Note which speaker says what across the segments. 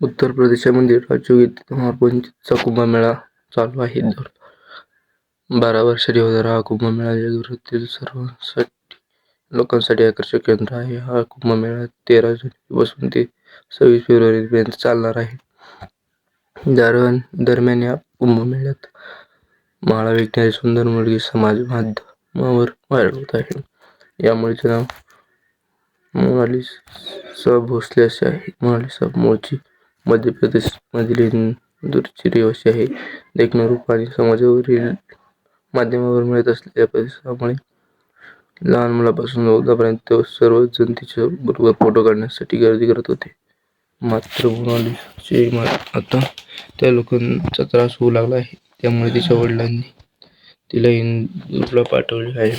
Speaker 1: उत्तर प्रदेशामध्ये राज्य पंचवीसचा कुंभमेळा चालू आहे. दर बारा वर्षांनी होणारा हा कुंभमेळा जगभरातील सर्वांसाठी लोकांसाठी आकर्षणाचे केंद्र आहे. हा कुंभमेळा तेरा जानेवारीपासून ते सव्वीस फेब्रुवारीपर्यंत चालणार आहे. दरम्यान या कुंभमेळ्यात माळा विकणारी सुंदर मुलगी समाज माध्यमांवर व्हायरल होत आहे. या नाव नाव मोनालिसा भोसले असे आहे. मोनालिसा मूळची मध्य प्रदेशमधील इंदूरची रहिवासी आहे. देखणं, रूप आणि समाजावरील माध्यमांवर मिळत असलेल्या प्रतिसादामुळे लहान मुलापासून वृद्धापर्यंत सर्व जण तिच्याबरोबर फोटो काढण्यासाठी गर्दी करत होते. मात्र मोनालिसाचे आता त्या लोकांचा त्रास होऊ लागला आहे. त्यामुळे तिच्या वडिलांनी तिला इंदूरला पाठवले आहे.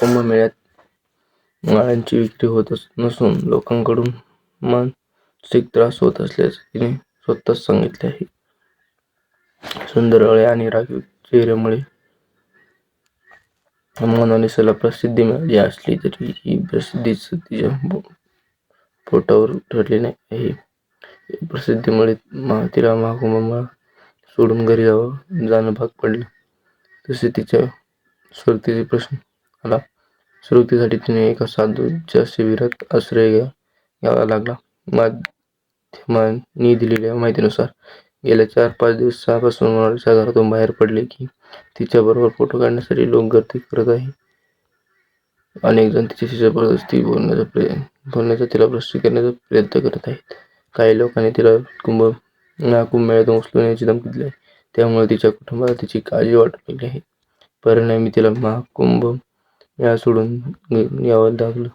Speaker 1: कुंभमेळ्यात माळांची विक्री होत नसून लोकांकडून मान मानसिक त्रास होत असल्याचे तिने स्वतःच सांगितले आहे. सुंदर अळे आणि राखीव चेहऱ्यामुळे मोनालिसाला प्रसिद्धी मिळाली असली तरी ही प्रसिद्धीच तिच्या पोटावर ठरली आहे. या प्रसिद्धीमुळे तिला महाकुंभमेळा सोडून घरी जाणं भाग पडलं. तसे तिच्या सुरक्षेचा प्रश्न आला. सुरक्षेसाठी तिने एका साधूच्या शिबिरात आश्रय घ्यावा लागला. माध्यमांनी दिलेल्या माहितीनुसार गेल्या चार-पाच दिवसांपासून मोनालिसा घरातून बाहेर पडली की तिच्याबरोबर फोटो काढण्यासाठी लोक गर्दी करत आहेत. अनेक जण तिच्याशी जबरदस्ती बोलण्याचा, तिला प्रश्न करण्याचा प्रयत्न करत आहेत. काही लोकांनी तिला कुंभमेळ्यातून उचलून नेण्याची धमकी दिली आहे. त्यामुळे तिच्या कुटुंबाला तिची काळजी वाटू लागली आहे. परिणामी तिला महाकुंभ महाकुंभमेळा सोडून यावं लागलं.